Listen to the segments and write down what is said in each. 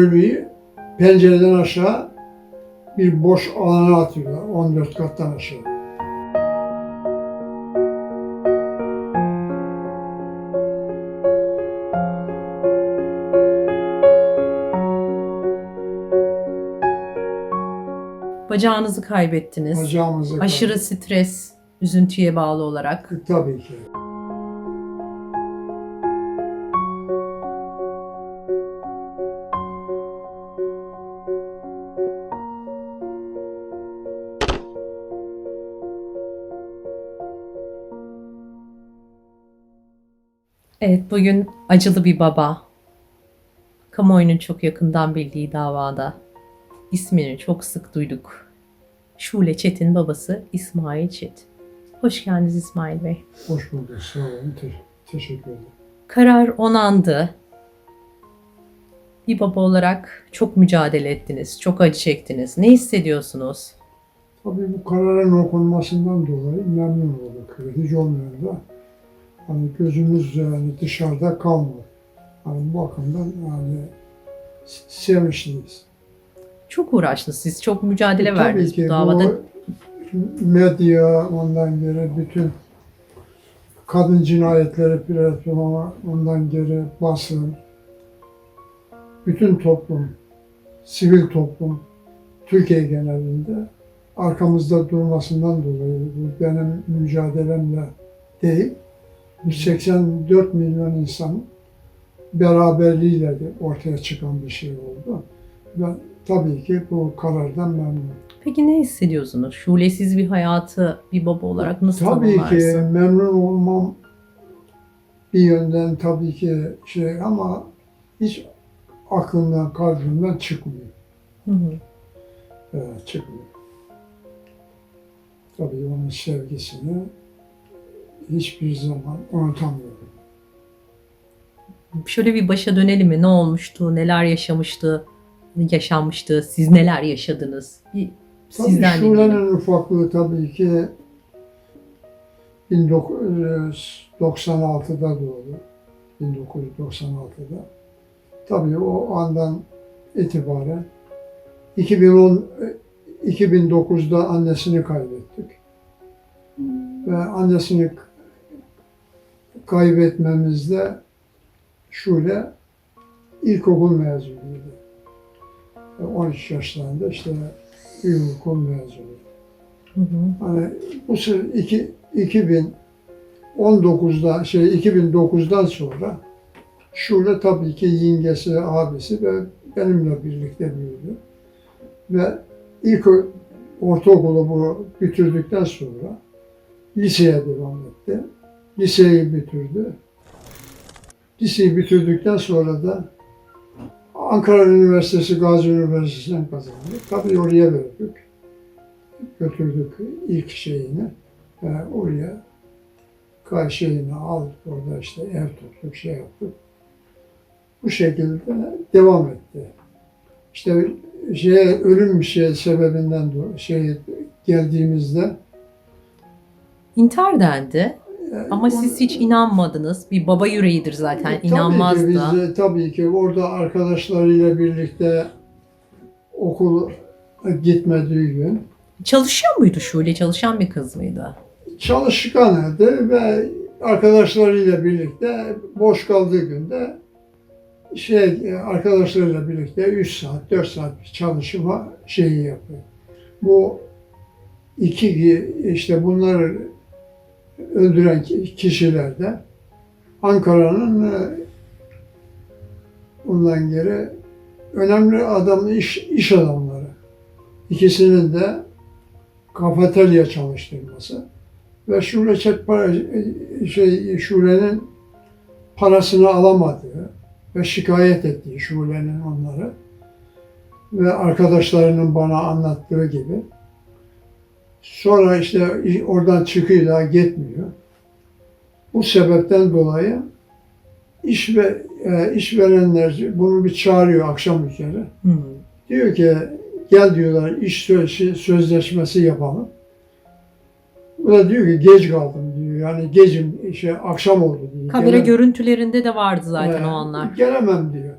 Ölüyü pencereden aşağı bir boş alana atıyorlar. 14 kattan aşağı. Bacağınızı kaybettiniz. Bacağımızı Aşırı stres, üzüntüye bağlı olarak. kaybettik. Tabii ki. Evet, bugün acılı bir baba. Kamuoyunun çok yakından bildiği davada ismini çok sık duyduk. Şule Çetin babası İsmail Çetin. Hoş geldiniz İsmail Bey. Hoş bulduk. Sağ olun. Te- teşekkür ederim. Karar onandı. Bir baba olarak çok mücadele ettiniz, çok acı çektiniz. Ne hissediyorsunuz? Tabii bu kararın okunmasından dolayı memnun olduk. Hiç olmayan da hani gözümüz yani dışarıda kalmadı. Hani bu bakımdan yani sevinçliyiz. Çok uğraştınız siz, çok mücadele Tabii verdiniz ki bu davada. bu medya ondan geri bütün kadın cinayetleri platformu ondan geri basın bütün toplum sivil toplum Türkiye genelinde arkamızda durmasından dolayı bu benim mücadelemle değil bu 84 milyon insan beraberliğiyle de ortaya çıkan bir şey oldu. Ben tabii ki bu karardan memnunum. Peki ne hissediyorsunuz? Şulesiz bir hayatı bir baba olarak nasıl Tabii ki tanımlarsın? memnun olmam bir yönden tabii ki şey ama hiç aklımdan, kalbimden çıkmıyor. Hı hı. Evet, çıkmıyor. Tabii onun sevgisini hiçbir zaman unutamıyorum. Şöyle bir başa dönelim mi? Ne olmuştu? Neler yaşamıştı? Yaşanmıştı? Siz neler yaşadınız? Bir Tabii sizden dinleyelim. Şule'nin ufaklığı tabii ki 1996'da doğdu. 1996'da. Tabii o andan itibaren 2010 2009'da annesini kaybettik. Ve annesini kaybetmemizde Şule ilkokul mezunuydu. Ve 13 yaşlarında işte ilkokul mezunu. Hı hı. Hani bu sene iki, 2019'da şey 2009'dan sonra Şule tabii ki yengesi, abisi ve benimle birlikte büyüdü. Ve ilk ortaokulu bu bitirdikten sonra liseye devam etti. Liseyi bitirdi. Liseyi bitirdikten sonra da Ankara Üniversitesi, Gazi Üniversitesi'nden kazandı. Tabii oraya verdik götürdük ilk şeyini. ve oraya kay şeyini aldık orada işte ev tuttuk şey yaptık. Bu şekilde devam etti. İşte şey ölüm bir şey sebebinden şey geldiğimizde İntihar dendi. E, Ama onu- siz hiç inanmadınız. Bir baba yüreğidir zaten. Tabii ki İnanmaz biz da. de tabii ki orada arkadaşlarıyla birlikte okul gitmediği gün Çalışıyor muydu Şule? Çalışan bir kız mıydı? çalışkanıydı ve arkadaşlarıyla birlikte boş kaldığı günde şey arkadaşlarıyla birlikte 3 saat 4 saat bir çalışma şeyi yapıyor. Bu iki işte bunları öldüren ki- kişiler de Ankara'nın e, ondan geri önemli adam iş, iş adamları. İkisinin de kafeterya çalıştırması ve Şule Çet para, şey, Şule'nin parasını alamadığı ve şikayet ettiği Şule'nin onları ve arkadaşlarının bana anlattığı gibi sonra işte oradan çıkıyor daha gitmiyor. Bu sebepten dolayı iş ve e, işverenler bunu bir çağırıyor akşam üzeri. Hı. Diyor ki gel diyorlar iş sö- sözleşmesi yapalım. Bu da diyor ki geç kaldım diyor. Yani gecim şey akşam oldu diyor. Kamera Gelemem. görüntülerinde de vardı zaten Ee, o anlar. Gelemem diyor.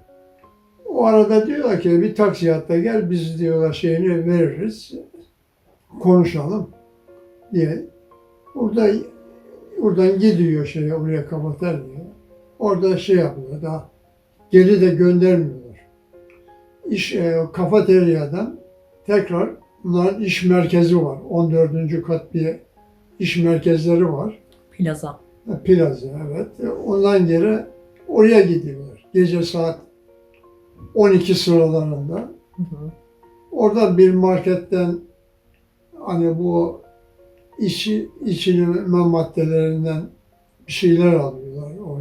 O arada diyorlar ki bir taksiyatta gel biz diyorlar şeyini veririz. Konuşalım diye. Burada buradan gidiyor şeye oraya kapatar diye. Orada şey yapıyor daha geri de göndermiyorlar. İş e, kafeteryadan tekrar bunların iş merkezi var. 14. kat bir iş merkezleri var. Plaza. Plaza evet. E, Ondan geri oraya gidiyorlar. Gece saat 12 sıralarında. Hı hı. Orada bir marketten hani bu içi, içilme maddelerinden bir şeyler alıyorlar. O,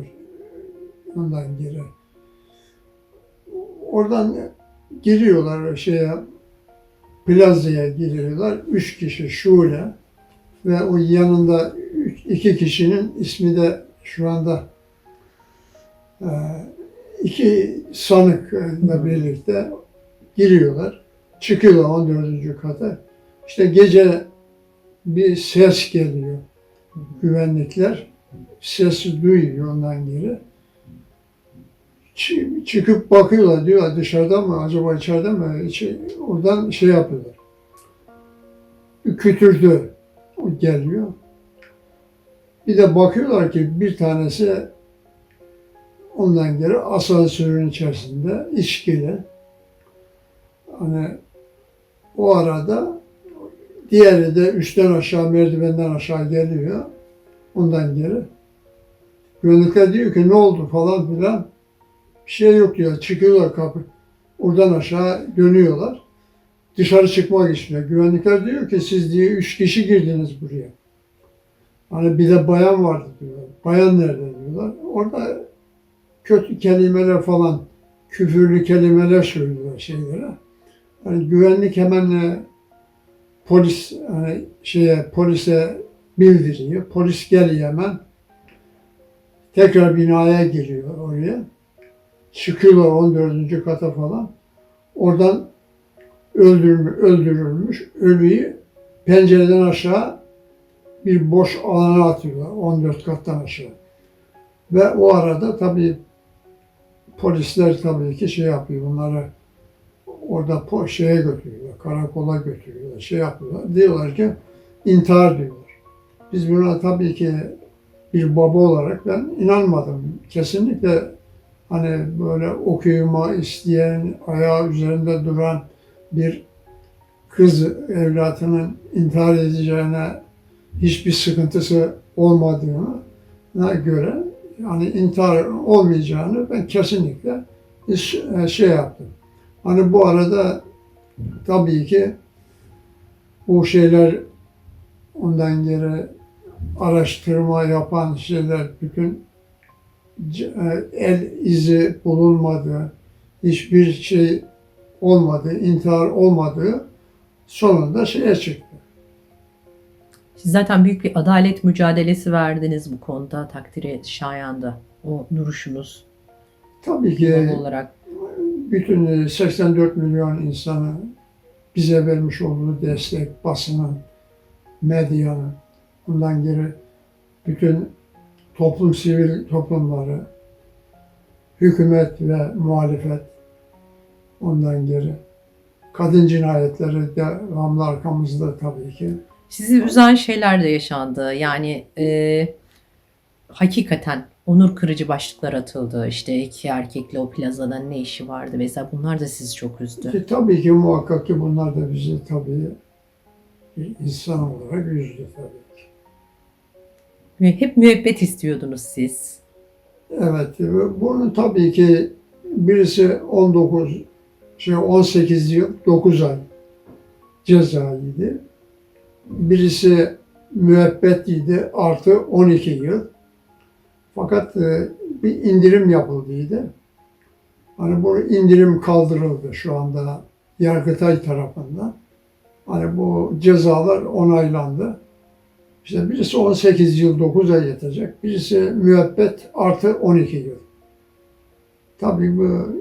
ondan geri. Oradan giriyorlar şeye plazaya giriyorlar. Üç kişi Şule ve o yanında iki kişinin ismi de şu anda e, iki sanıkla birlikte giriyorlar. Çıkıyorlar 14. kata. İşte gece bir ses geliyor. Güvenlikler sesi duyuyor ondan geri. Çı- Çıkıp bakıyorlar diyor dışarıda mı acaba içeride mi? İçi- oradan şey yapıyorlar. Kütürdü o geliyor. Bir de bakıyorlar ki bir tanesi ondan geri asansörün içerisinde içkili. Hani o arada diğeri de üstten aşağı merdivenden aşağı geliyor. Ondan geri. Güvenlikler diyor ki ne oldu falan filan. Bir şey yok diyor. Çıkıyorlar kapı. Oradan aşağı dönüyorlar. Dışarı çıkmak istiyor. Güvenlikler diyor ki siz diye üç kişi girdiniz buraya. Hani bir de bayan vardı diyorlar. Bayan nerede diyorlar. Orada kötü kelimeler falan, küfürlü kelimeler söylüyorlar şeylere. Hani güvenlik hemen e, polis hani şeye polise bildiriyor. Polis geliyor hemen. Tekrar binaya giriyor oraya. Çıkıyorlar 14. kata falan. Oradan öldürmüş, öldürülmüş ölüyü pencereden aşağı bir boş alana atıyorlar 14 kattan aşağı. Ve o arada tabii polisler tabii ki şey yapıyor bunları orada po- şeye götürüyorlar, karakola götürüyorlar, şey yapıyorlar. Diyorlar ki intihar diyorlar. Biz buna tabii ki bir baba olarak ben inanmadım. Kesinlikle hani böyle okuyuma isteyen, ayağı üzerinde duran bir kız evlatının intihar edeceğine hiçbir sıkıntısı olmadığına göre yani intihar olmayacağını ben kesinlikle e, şey yaptım. Hani bu arada tabii ki bu şeyler ondan geri araştırma yapan şeyler bütün e, el izi bulunmadı, hiçbir şey olmadı, intihar olmadığı sonunda şeye çıktı. Siz zaten büyük bir adalet mücadelesi verdiniz bu konuda. Takdire şayandı. O duruşunuz Tabii ki olarak. Bütün e, 84 milyon insanı bize vermiş olduğu destek, basının, medyanın, bundan geri bütün toplum, sivil toplumları, hükümet ve muhalefet, ondan geri kadın cinayetleri devamlı arkamızda tabii ki. Sizi üzen şeyler de yaşandı. Yani e, hakikaten onur kırıcı başlıklar atıldı. İşte iki erkekle o plazada ne işi vardı vesaire. Bunlar da sizi çok üzdü. Ki tabii ki muhakkak ki bunlar da bizi tabii bir insan olarak üzdü tabii ki. Ve hep müebbet istiyordunuz siz. Evet, ve bunun tabii ki birisi 19, şey 18 yıl 9 ay cezaydı. Birisi müebbetliydi artı 12 yıl. Fakat e, bir indirim yapıldıydı. Hani bu indirim kaldırıldı şu anda Yargıtay tarafından. Hani bu cezalar onaylandı. İşte birisi 18 yıl 9 ay yatacak, birisi müebbet artı 12 yıl. Tabii bu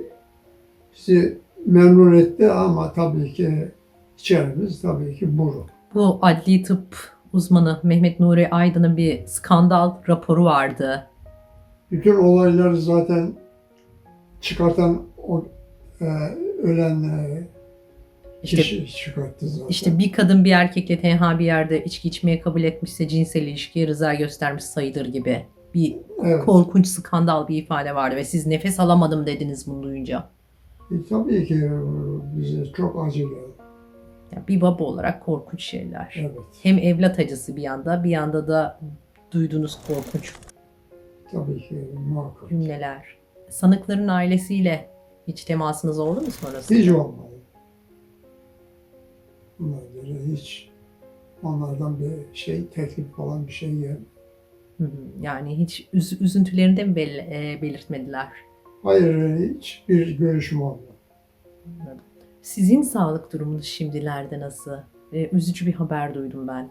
bizi memnun etti ama tabii ki içerimiz tabii ki buru. Bu adli tıp uzmanı Mehmet Nuri Aydın'ın bir skandal raporu vardı. Bütün olayları zaten çıkartan o e, ölen e, İşte kişi çıkarttı zaten. İşte bir kadın bir erkekle tenha bir yerde içki içmeye kabul etmişse cinsel ilişkiye rıza göstermiş sayılır gibi bir evet. korkunç skandal bir ifade vardı ve siz nefes alamadım dediniz bunu duyunca. E, tabii ki e, bize çok acı geldi. Yani bir baba olarak korkunç şeyler. Evet. Hem evlat acısı bir yanda bir yanda da duyduğunuz korkunç Tabii ki muhakkak. cümleler. Sanıkların ailesiyle hiç temasınız oldu mu sonrasında? Hiç olmadı. Bunlar hiç onlardan bir şey, teklif falan bir şey gelmedi. Hı hı. Yani hiç üz- üzüntülerini de mi bel- e, belirtmediler? Hayır, hiç bir görüşüm olmadı. Sizin sağlık durumunuz şimdilerde nasıl? E, üzücü bir haber duydum ben.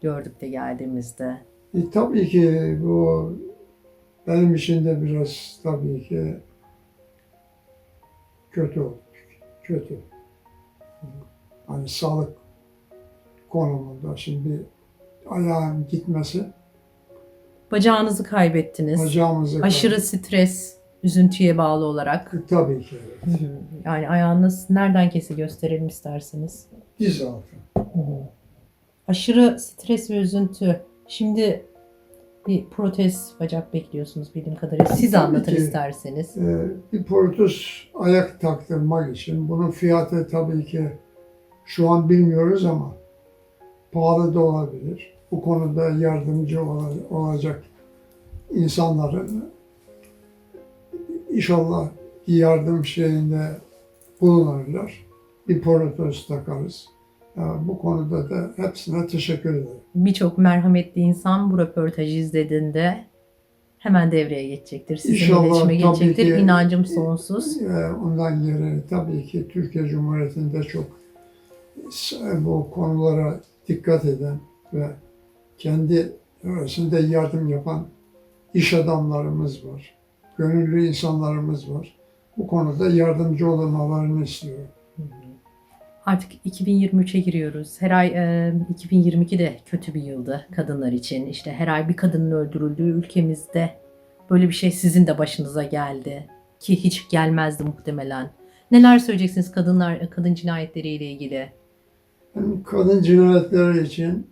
Gördük de geldiğimizde. E, tabii ki bu benim için de biraz tabii ki kötü. Kötü. Hani sağlık konumunda şimdi bir ayağın gitmesi Bacağınızı kaybettiniz. bacağımızı Aşırı stres, üzüntüye bağlı olarak. E, tabii ki evet. Hı hı. Yani ayağınız nereden kesi gösterelim isterseniz. diz altı. Aşırı stres ve üzüntü. Şimdi bir protez bacak bekliyorsunuz bildiğim kadarıyla. Siz Tabii anlatın ki. isterseniz. Ee, bir portus ayak taktırmak için bunun fiyatı tabii ki şu an bilmiyoruz ama pahalı da olabilir. Bu konuda yardımcı ola- olacak insanların inşallah yardım şeyinde bulunurlar. Bir portos takarız. Ee, Bu konuda da hepsine teşekkür ederim. Birçok merhametli insan bu röportajı izlediğinde hemen devreye geçecektir. Sizinle İnşallah, iletişime geçecektir. ki. İnancım sonsuz. Ee, Ondan geri tabii ki Türkiye Cumhuriyeti'nde çok bu konulara dikkat eden ve kendi arasında yardım yapan iş adamlarımız var. Gönüllü insanlarımız var. Bu konuda yardımcı olmalarını istiyorum. Artık 2023'e giriyoruz. Her ay e, 2022 de kötü bir yıldı kadınlar için. İşte her ay bir kadının öldürüldüğü ülkemizde böyle bir şey sizin de başınıza geldi. Ki hiç gelmezdi muhtemelen. Neler söyleyeceksiniz kadınlar kadın cinayetleriyle ilgili? Hem kadın cinayetleri için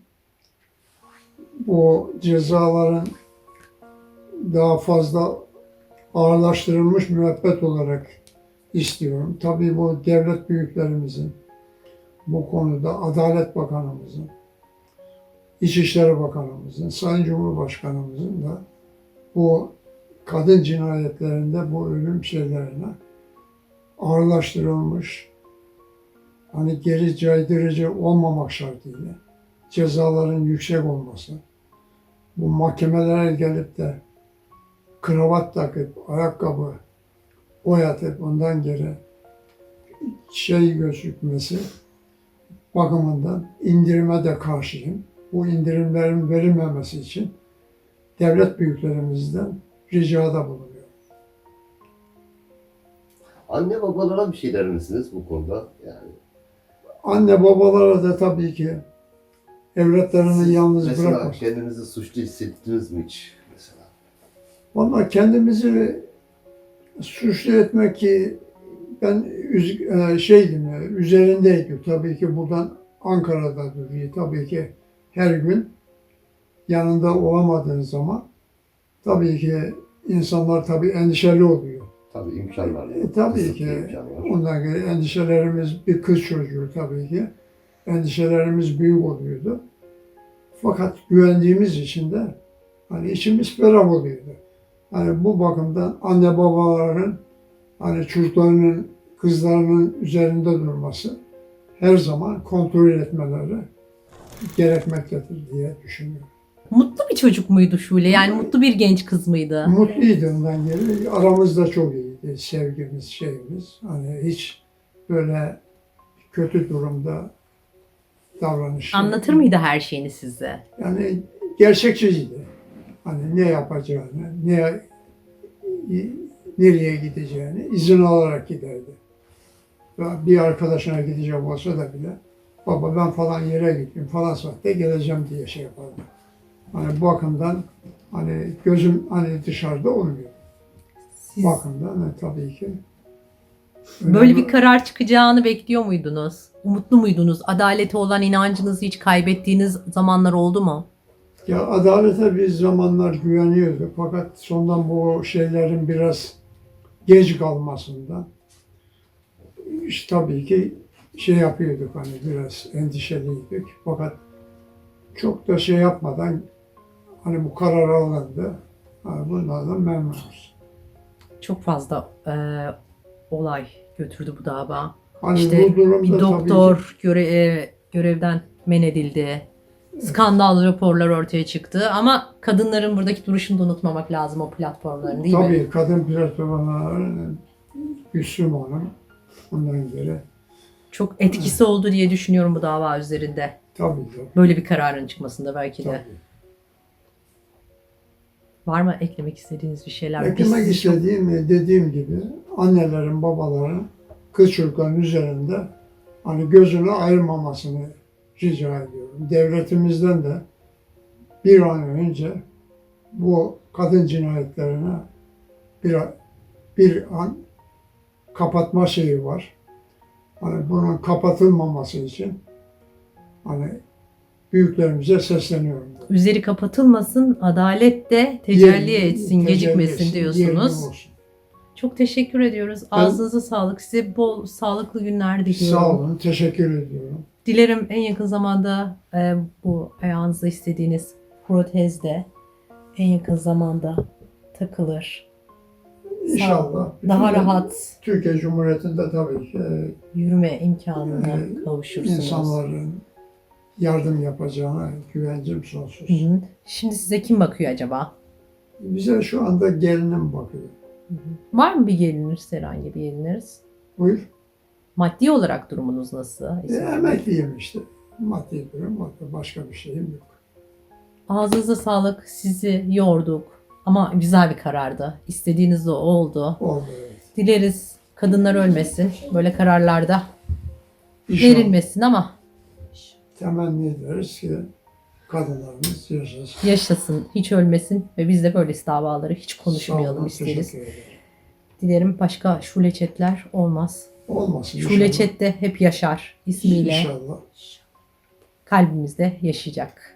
bu cezaların daha fazla ağırlaştırılmış müebbet olarak istiyorum. Tabii bu devlet büyüklerimizin, bu konuda Adalet Bakanımızın, İçişleri Bakanımızın, Sayın Cumhurbaşkanımızın da bu kadın cinayetlerinde bu ölüm şeylerine ağırlaştırılmış, hani geri caydırıcı olmamak şartıyla cezaların yüksek olması, bu mahkemelere gelip de kravat takıp, ayakkabı boyatıp ondan geri şey gözükmesi bakımından indirime de karşıyım. Bu indirimlerin verilmemesi için devlet büyüklerimizden ricada bulunuyor. Anne babalara bir şey der misiniz bu konuda? Yani Anne babalara da tabii ki evlatlarını yalnız mesela bırakmasın. kendinizi suçlu hissettiniz mi hiç mesela? Vallahi kendimizi suçlu etmek ki ben şeydim ya, üzerindeydim. Tabii ki buradan Ankara'da duruyor. Tabii ki her gün yanında olamadığın zaman tabii ki insanlar tabii endişeli oluyor. Tabii imkanlar. E, tabii kısıtlı ki ondan geri endişelerimiz bir kız çocuğu tabii ki. Endişelerimiz büyük oluyordu. Fakat güvendiğimiz için de hani içimiz ferah oluyordu. Hani bu bakımdan anne babaların hani çocuklarının kızlarının üzerinde durması her zaman kontrol etmeleri gerekmektedir diye düşünüyorum. Mutlu bir çocuk muydu Şule? Yani mutlu bir genç kız mıydı? Mutluydu ondan geri. Aramızda çok iyiydi sevgimiz, şeyimiz. Hani hiç böyle kötü durumda davranış. Anlatır mıydı her şeyini size? Yani gerçekçiydi. Hani ne yapacağını, ne nereye gideceğini izin alarak giderdi. Bir arkadaşına gidecek olsa da bile baba ben falan yere gittim falan saatte geleceğim diye şey yapardı. Hani bu bakımdan hani gözüm hani dışarıda olmuyor. Siz, bakımdan hani tabii ki Böyle Önemli- bir karar çıkacağını bekliyor muydunuz? Umutlu muydunuz? Adalete olan inancınızı hiç kaybettiğiniz zamanlar oldu mu? Ya adalete biz zamanlar güveniyorduk fakat sondan bu şeylerin biraz geç kalmasından işte tabii ki şey yapıyorduk hani biraz endişeliydik fakat çok da şey yapmadan hani bu karar alındı. Hani bunlardan memnunuz. Çok fazla e, olay götürdü bu dava. Hani İşte bu Bir tabii ki- doktor göre, e, görevden men edildi. Skandal raporlar ortaya çıktı ama kadınların buradaki duruşunu da unutmamak lazım o platformların değil tabii mi? kadın platformlarının Gülsüm Hanım ondan göre Çok etkisi oldu diye düşünüyorum bu dava üzerinde. tabii ki. Böyle bir kararın çıkmasında belki de. Tabii. Var mı eklemek istediğiniz bir şeyler? Biz Eklemek çok- istediğim dediğim gibi annelerin babaların kız çocukların üzerinde hani gözünü ayırmamasını rica ediyorum. Devletimizden de bir an önce bu kadın cinayetlerine bir, bir an kapatma şeyi var. Hani bunun kapatılmaması için hani büyüklerimize sesleniyorum. Üzeri kapatılmasın, adalet de tecelli Yerini- etsin, tecelli gecikmesin etsin, diyorsunuz. Çok teşekkür ediyoruz. Ağzınıza sağlık. Size bol sağlıklı günler diliyorum. Sağ olun, teşekkür ediyorum. Dilerim en yakın zamanda e, bu ayağınızda istediğiniz protez de en yakın zamanda takılır. İnşallah. Daha Bütün rahat Türkiye Cumhuriyeti'nde tabii ki e, yürüme imkanına e, kavuşursunuz. insanların yardım yapacağına güvencim sonsuz. Hı hı. Şimdi size kim bakıyor acaba? Bize şu anda gelinim bakıyor. Hı hı. Var mı bir gelininiz, herhangi bir gelininiz? Buyur. Maddi olarak durumunuz nasıl? E, emekliyim işte. Maddi durum var. Başka bir şeyim yok. Ağzınıza sağlık. Sizi yorduk. Ama güzel bir karardı. İstediğiniz de oldu. Oldu evet. Dileriz kadınlar ölmesin. Böyle kararlarda İnşallah verilmesin ama temenni ederiz ki kadınlarımız yaşasın. yaşasın, hiç ölmesin ve biz de böyle davaları hiç Sağ konuşmayalım olun, isteriz. teşekkür ederim. Dilerim başka şule çetler olmaz. Olmasın inşallah. çet de hep yaşar ismiyle İnşallah. kalbimizde yaşayacak.